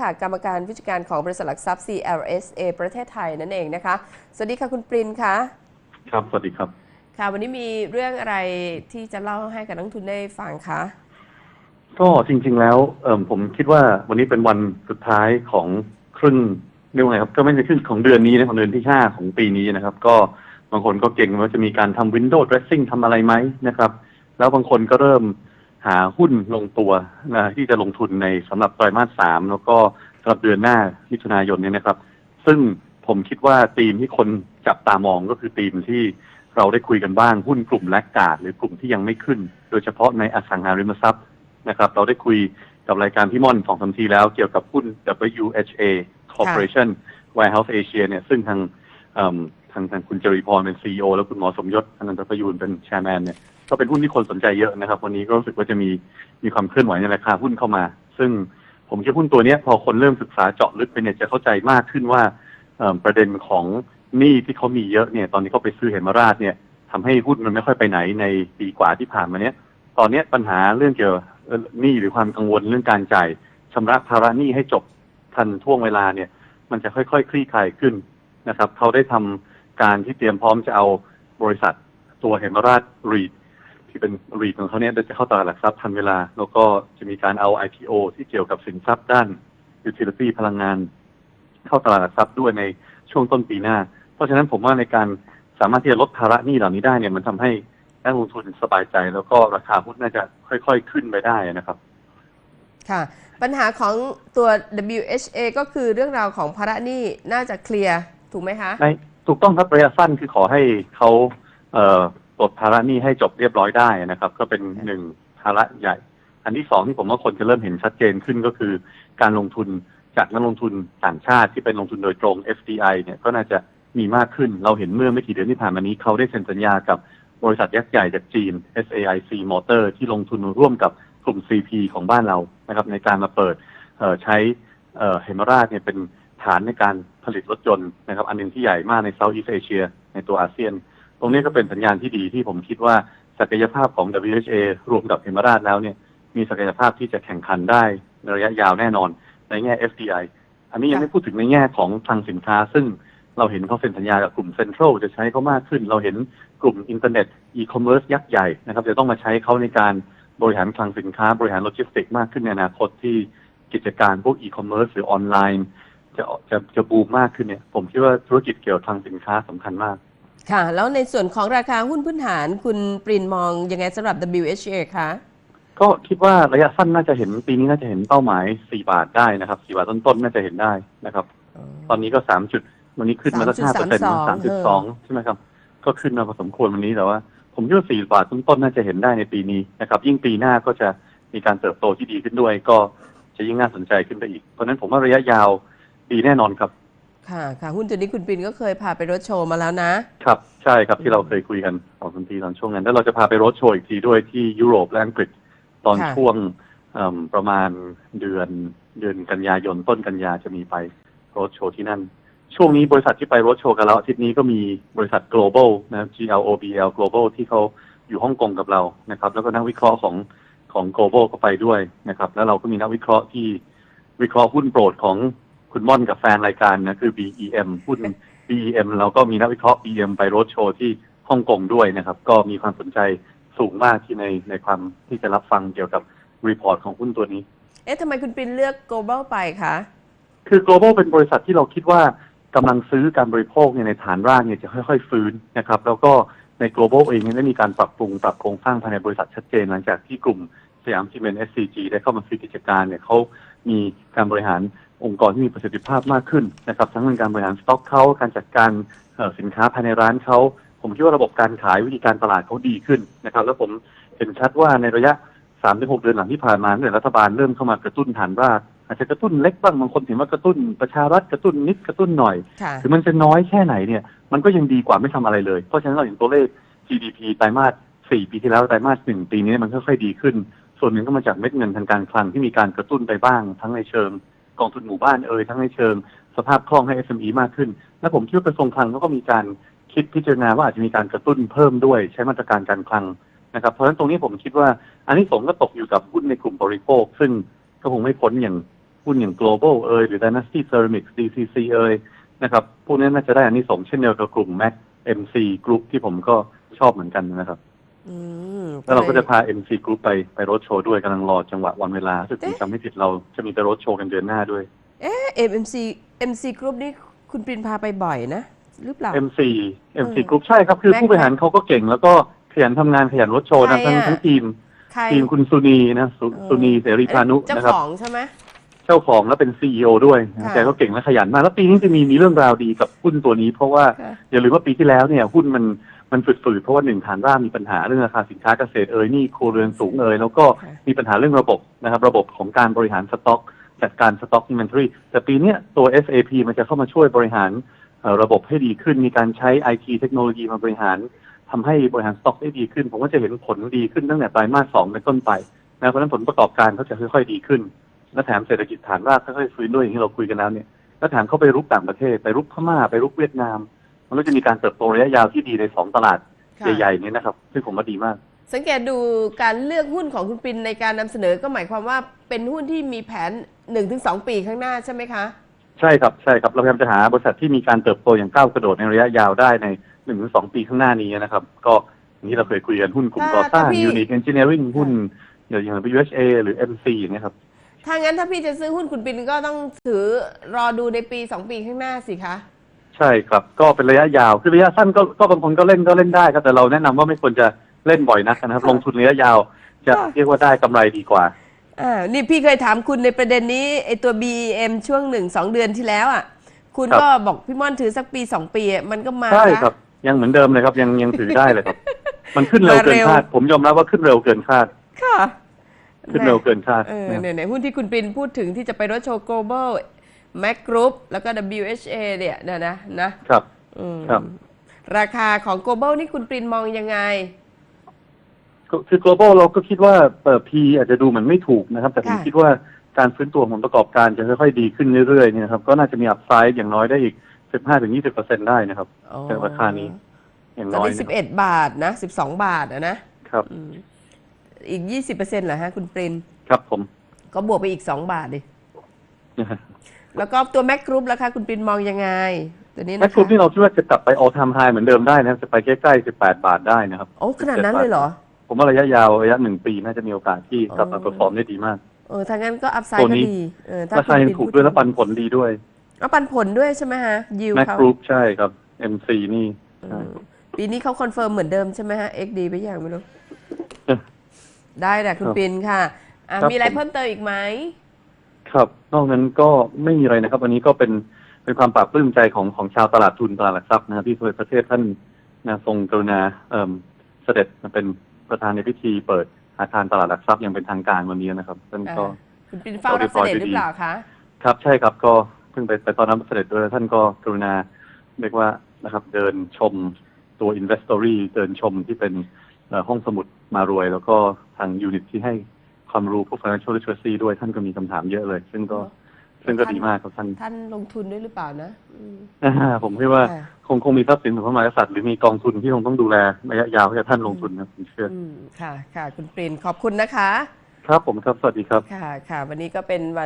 ค่ะกรรมการผู้จัดการของบริษัทหลักทรัพย์ CLSA ประเทศไทยนั่นเองนะคะ สวัสดีค่ะคุณปรินค่ะ ครับ สวัสดีครับ ค่ะ วันนี้มีเรื่องอะไรที่จะเล่าให้กับนักลงทุนได้ฟังคะ ก็จริง ๆ แล้วเอ่มผมคิดว่าวันนี้เป็นวันสุดท้ายของครึ่งเรียกว่าไงครับ ก็ไม่ใช่ครึ่งของเดือนนี้นะของเดือนที่ห้าของปีนี้นะครับ ก็บางคนก็เก่งว่าจะมีการทำ window dressing ทำอะไรไหมนะครับ แล้วบางคนก็เริ่ม หาหุ้นลงตัวนะที่จะลงทุนในสำหรับไตรมาสสามแล้วก็สำหรับเดือนหน้ามิถุนายนเนี่ยนะครับ ซึ่งผมคิดว่าธีมที่คนจับตามองก็คือธีมที่เราได้คุยกันบ้างหุ้นกลุ่มแลกกาดหรือกลุ่มที่ยังไม่ขึ้น โดยเฉพาะในอสังหาริมทรัพย์นะครับ เราได้คุยกับรายการพี่ม่อนสองสามทีแล้วเกี่ยวกับหุ้น WHA Corporation Warehouse Asia เนี่ยซึ่งทางเอิ่มทางทางคุณจริพรเป็น CEO แล้วคุณหมอสมยศอนันตประยูนเป็น Chairman เนี่ย ก็เป็นหุ้นที่คนสนใจเยอะนะครับ วันนี้ก็รู้สึกว่าจะมีมีความเคลื่อนไหวในราคาหุ้นเข้ามา ซึ่งผมคิดหุ้นตัวเนี้ยพอคนเริ่มศึกษาเจาะลึกไปเนี่ยจะเข้าใจมากขึ้นว่าประเด็นของหนี้ที่เขามีเยอะเนี่ยตอนนี้เขาไปซื้อเหมราชเนี่ยทำให้หุ้นมันไม่ค่อยไปไหนในปีกว่าที่ผ่านมาเนี้ยตอนเนี้ยปัญหาเรื่องเกี่ยวกับหนี้หรือความกังวลเรื่องการจ่ายชำระภาระหนี้ให้จบทันท่วงเวลาเนี่ย มันจะค่อยๆคลี่คลายขึ้นนะครับเขาได้ทำการที่เตรียมพร้อมจะเอาบริษัทตัวเหมราชรีด ที่เป็นรีดของเขาเนี่ยจะเข้าตลาดหลักทรัพย์ทันเวลา แล้วก็จะมีการเอา IPO ที่เกี่ยวกับสินทรัพย์ด้าน utility พลังงาน เข้าตลาดหลักทรัพย์ด้วยในช่วงต้นปีหน้า เพราะฉะนั้นผมว่าในการสามารถที่จะลดภาระหนี้เหล่านี้ได้เนี่ยมันทำให้นักลงทุนสบายใจ แล้วก็ราคาหุ้นน่าจะค่อยๆขึ้นไปได้นะครับ ค่ะ ปัญหาของตัว WHA ก็คือเรื่องราวของภาระหนี้น่าจะเคลียร์ถูกไหมคะในถูกต้องครับระยะสั้นคือขอให้เขาเอ่อ ปลดภาระหนี้ให้จบเรียบร้อยได้นะครับ ก็เป็นหนึ่งภาระใหญ่ อันที่สองที่ผมว่าคนจะเริ่มเห็นชัดเจนขึ้นก็คือ การลงทุนจากนักลงทุนต่างชาติที่เป็นลงทุนโดยตรง FDI เนี่ยก็น่าจะมีมากขึ้น เราเห็นเมื่อไม่กี่เดือนที่ผ่านมานี้เขาได้เซ็นสัญญากับบริษัทยักษ์ใหญ่จากจีน SAIC Motor ที่ลงทุนร่วมกับกลุ่ม CP ของบ้านเรานะครับ ในการมาเปิดใช้เฮมาราชเนี่ยเป็นฐานในการผลิตรถยนต์นะครับ อันหนึงที่ใหญ่มากในเซาท์อีสเอเชียในตัวอาเซียน ตรงนี้ก็เป็นสัญญาณที่ดีที่ผมคิดว่าศักยภาพของ WHA รวมกับเฮมราชแล้วเนี่ยมีศักยภาพที่จะแข่งขันได้ในระยะยาวแน่นอน ในแง่ FDI อันนี้ยังไม่พูดถึงในแง่ของทางสินค้า ซึ่งเราเห็นเขาเซ็นสัญญากับกลุ่มเซ็นทรัลจะใช้เขามากขึ้น เราเห็นกลุ่มอินเทอร์เน็ตอีคอมเมิร์ซยักษ์ใหญ่นะครับจะต้องมาใช้เขาในการบริหารคลังสินค้า บริหารโลจิสติกส์มากขึ้นในอนาคตที่กิจการพวกอีคอมเมิร์ซหรือออนไลน์ จะจะจะบูมมากขึ้นเนี่ย ผมคิดว่าธุรกิจเกี่ยวกับทางสินค้าสำคัญมาก ค่ะ แล้วในส่วนของราคาหุ้นพื้นฐานคุณปรินมองยังไงสำหรับ WHA คะก็คิดว่าระยะสั้นน่าจะเห็นปีนี้น่าจะเห็นเป้าหมาย 4 บาทได้นะครับ 4 บาทต้นๆน่าจะเห็นได้นะครับ ตอนนี้ก็ 3 จุด วันนี้ขึ้นมาสักห้าเปอร์เซ็นต์สามจุดสองใช่ไหมครับ ก็ขึ้นมาพอสมควรวันนี้แต่ว่า ผมคิดว่า 4 บาทต้นๆน่าจะเห็นได้ในปีนี้นะครับ ยิ่งปีหน้าก็จะมีการเติบโตที่ดีขึ้นด้วย ก็จะยิ่งน่าสนใจขึ้นไปอีก เพราะฉะนั้นผมว่าระยะยาวดีแน่นอนครับ ค่ะค่ะหุ้นตัวนี้คุณปรินก็เคยพาไปรถโชว์มาแล้วนะ ครับ ใช่ครับที่เราเคยคุยกันสองสามทีตอนช่วงนั้น แล้วเราจะพาไปรถโชว์อีกทีด้วยที่ยุโรปและอังกฤษตอนค่ะ ช่วงเอิ่มประมาณเดือนเดือนกันยายนต้นกันยาจะมีไปรถโชว์ที่นั่น ช่วงนี้บริษัทที่ไปรถโชว์กันแล้วอาทิตย์นี้ก็มีบริษัท global นะครับ GLOBL global ที่เขาอยู่ฮ่องกงกับเรานะครับ แล้วก็นักวิเคราะห์ของของ global ก็ไปด้วยนะครับ แล้วเราก็มีนักวิเคราะห์ที่วิเคราะห์หุ้นโปรดของ คุณม่อนกับแฟนรายการนะคือ BEM หุ้น BEM เราก็มีนักวิเคราะห์ BEM ไปรถโชว์ที่ฮ่องกงด้วยนะครับ ก็มีความสนใจสูงมากที่ในในความที่จะรับฟังเกี่ยวกับรีพอร์ตของหุ้นตัวนี้ เอ๊ะทำไมคุณปรินเลือก global ไปคะ คือ global เป็นบริษัทที่เราคิดว่ากำลังซื้อการบริโภคเนี่ยในฐานรากเนี่ยจะค่อยๆ ฟื้นนะครับ แล้วก็ใน global เองเนี่ยได้มีการปรับปรุงปรับโครงสร้างภายในบริษัทชัดเจนหลังจากที่กลุ่มสยามซีเมนต์ SCG ได้เข้ามาซื้อกิจการเนี่ยเขา มีการบริหารองค์กรที่มีประสิทธิภาพมากขึ้นนะครับ ทั้งในการบริหารสต็อกเขาการจัดการเอ่อสินค้าภายในร้านเขาผมคิดว่าระบบการขายวิธีการตลาดเขาดีขึ้นนะครับ แล้วผมเห็นชัดว่าในระยะสามถึงหกเดือนหลังที่ผ่านมาเนี่ยรัฐบาลเริ่มเข้ามากระตุ้นฐานรากอาจจะกระตุ้นเล็กบ้างบางคนเห็นว่ากระตุ้นประชารัฐกระตุ้นนิดกระตุ้นหน่อยค่ะถึงมันจะน้อยแค่ไหนเนี่ยมันก็ยังดีกว่าไม่ทำอะไรเลย เพราะฉะนั้นเราเห็นตัวเลข GDP ไตรมาสสี่ปีที่แล้วไตรมาสหนึ่งปีนี้มันค่อยๆดีขึ้น ส่วนหนึ่งก็มาจากเม็ดเงินทางการคลังที่มีการกระตุ้นไปบ้าง ทั้งในเชิงกองทุนหมู่บ้านเอ่ยทั้งในเชิงสภาพคล่องให้ SME มากขึ้น และผมคิดว่ากระทรวงคลังเขาก็มีการคิดพิจารณาว่าอาจจะมีการกระตุ้นเพิ่มด้วยใช้มาตรการการคลังนะครับ เพราะฉะนั้นตรงนี้ผมคิดว่า อันนี้สงก็ตกอยู่กับหุ้นในกลุ่มบริโภค ซึ่งก็คงไม่พ้นอย่างหุ้นอย่าง global เอยหรือ dynasty ceramics DCC เอยนะครับพวกนี้น่าจะได้อันนี้สงเช่นเดียวกับกลุ่ม Mac MC Group ที่ผมก็ชอบเหมือนกันนะครับ อืมแล้วเราก็ลจะยพา MC Group ไปไปรถโชว์ด้วยกำลังรอจังหวะวันเวลาถ้าผมจำไม่ผิดเราจะมีไปรถโชว์กันเดือนหน้าด้วย เอ๊ะ MMC MC Group นี่คุณปรินพาไปบ่อยนะ หรือเปล่า MC MC เออ Group ใช่ครับคือ Mac ผู้บริหารเขาก็เก่ง แล้วก็ขยันทำงานขยันรถโชว์นะใครทั้งอะทั้งทีม ใครทีมคุณสุนีนะสุเออสุนีเสรีพานุเจ้านะครับ ของใช่ไหม เจ้าของแล้วเป็นซีอด้วยนะค่ะแกก็เก่งและขยันมาก แล้วปีนี้จะมีมีเรื่องราวดีกับหุ้นตัวนี้ เพราะว่าค่ะ อย่าลืมว่าปีที่แล้วเนี่ยหุ้นมัน มันฝืดๆเพราะว่าหนึ่งฐานรากมีปัญหาเรื่องราคาสินค้าเกษตรเอ่ยหนี่ครัวเรือนสูงเอ่ยแล้วก็ค่ะมีปัญหาเรื่องระบบนะครับ ระบบของการบริหารสต็อก จัดการสต็อก inventory แต่ปีเนี้ยตัว SAP มันจะเข้ามาช่วยบริหารเอ่อระบบให้ดีขึ้น มีการใช้ IT เทคโนโลยีมาบริหารทำให้บริหารสต็อกได้ดีขึ้น ผมว่าจะเห็นผลดีขึ้นตั้งแต่ไตรมาสสองเป็นต้นไปนะเพราะฉะนั้นผลประกอบการเขาจะค่อยๆดีขึ้น และแถมเศรษฐกิจฐานรากค่อยๆฟื้นด้วยอย่างที่เราคุยกันแล้วเนี่ย แล้วแถมเข้าไปรุกต่างประเทศ ไปรุกพม่า ไปรุกเวียดนาม มันก็จะมีการเติบโตระยะยาวที่ดีในสองตลาดค่ะ ใหญ่ๆนี้นะครับ ซึ่งผมว่าดีมาก สังเกตดูการเลือกหุ้นของคุณปรินในการนำเสนอก็หมายความว่าเป็นหุ้นที่มีแผน 1-2 ปีข้างหน้าใช่ไหมคะ ใช่ครับใช่ครับเราพยายามจะหาบริษัทที่มีการเติบโตอย่างก้าวกระโดดในระยะยาวได้ในหนึ่งถึงสองปีข้างหน้านี้นะครับ ก็อย่างที่เราเคยคุยกันหุ้นกลุ่มถ้าก่อสร้างถ้าพี่ Unique Engineering หุ้นอย่าง UHA หรือ MC อย่างเงี้ยครับ ถ้างั้นถ้าพี่จะซื้อหุ้นคุณปรินก็ต้องถือรอดูในปี 2 ปีข้างหน้าสิคะ ใช่ครับ ก็เป็นระยะยาวคือระยะสั้นก็ก็บางคนก็เล่นก็เล่นได้ครับแต่เราแนะนำว่าไม่ควรจะเล่นบ่อยนักนะครับค่ะลงทุนระยะยาวจะค่ะเรียกว่าได้กำไรดีกว่า อ่านี่พี่เคยถามคุณในประเด็นนี้ไอตัว BM ช่วงหนึ่งสองเดือนที่แล้วอะ คุณครับ ก็บอกพี่ม่อนถือสักปีสองปีอะมันก็มาใช่นะ ครับ ยังเหมือนเดิมเลยครับ ยังยังถือได้เลยครับ มันขึ้นเร็วมาเกิเร็นวคาด ผมยอมรับว่าขึ้นเร็วเกินคาด ค่ะขึ้นเร็วเกินคาดเออนะครับเนี่ยเนี่ยหุ้นที่คุณปรินพูดถึงที่จะไปรถโชว์ global Mac Group แล้วก็ WHA เนี่ยนะนะนะครับ อืมครับ ราคาของ global นี่คุณปรินมองยังไง ก็คือ global เราก็คิดว่าเปิด P อาจจะดูเหมือนไม่ถูกนะครับ แต่ผมค่ะ คิดว่าการฟื้นตัวของผลประกอบการจะค่อยๆดีขึ้นเรื่อยๆเนี่ยนะครับ ก็น่าจะมีอัพไซด์อย่างน้อยได้อีก 15-20%ได้นะครับ อ๋อจากราคานี้ อย่างตอนน้อยนี้นะสิบเอ็ดบาทนะสิบสองบาทอะนะครับ อืมอีกยี่สิบเปอร์เซ็นต์เหรอฮะคุณปริน ครับผม ก็บวกไปอีกสองบาทดิ แล้วก็ตัว Mac Group ราคาคุณปรินมองยังไง ตัวนี้แม็นะกกรุ๊ปคะที่เราคิดว่าจะกลับไป all time high เหมือนเดิมได้นะครับจะไปใกล้ๆ 18 บาทได้นะครับโอ้ขนาดนั้นเลยเหรอ ผมว่าระยะยาวระยะหนึ่งปีน่าจะมีโอกาสที่กลับมาอ๋อเปอร์ฟอร์มได้ดีมาก เออถ้างั้นก็อัพไซตัด์วก็นี้ดีเออถ้ราคายังถูกด้วยและปันผลดีด้วยเอาปันผลด้วยใช่ไหมฮะยิวแม็กเขากรุ๊ปใช่ครับ MC นี่อืใช่มปีนี้เขาคอนเฟิร์มเหมือนเดิมใช่ไหมฮะ XD ไปอย่างไม่รู้เออได้แหละคุณครับปรินค่ะอะครับมีอะไรผมเพิ่มเติมอีกไหม ครับ นอกนั้นก็ไม่มีอะไรนะครับ วันนี้ก็เป็นเป็นความปลาบปลื้มใจของของชาวตลาดทุนตลาดหลักทรัพย์นะครับที่ประเทศท่านนะทรงกรุณาเอ่มเสด็จมาเป็นประธานในพิธีเปิดอาคารตลาดหลักทรัพย์อย่างเป็นทางการวันนี้นะครับท่านก็อ่าคุณปรินเฝ้ารับเสด็จหรือเปล่าคะ ครับใช่ครับก็เพิ่งไปไปตอนนั้นเสด็จด้วยท่านก็กรุณาเรียกว่านะครับ เดินชมตัว Investory เดินชมที่เป็นเอ่อห้องสมุดมารวย แล้วก็ทางยูนิตที่ให้ ความรู้พวก financial literacy ด้วยท่านก็มีคำถามเยอะเลย ซึ่งก็อ๋อซึ่งก็ดีมากครับท่าน ท่านลงทุนด้วยหรือเปล่านะอืม อ่าผมคิดว่าค่ะ คงคงมีทรัพย์สินของพระมหากษัตริย์หรือมีกองทุนที่คงต้องดูแลระยะยาวให้กับท่านลงทุนนะผมเชื่ออืมค่ะ ค่ะ คุณปรินขอบคุณนะคะ ครับผมครับ สวัสดีครับ ค่ะ ค่ะ วันนี้ก็เป็นวัน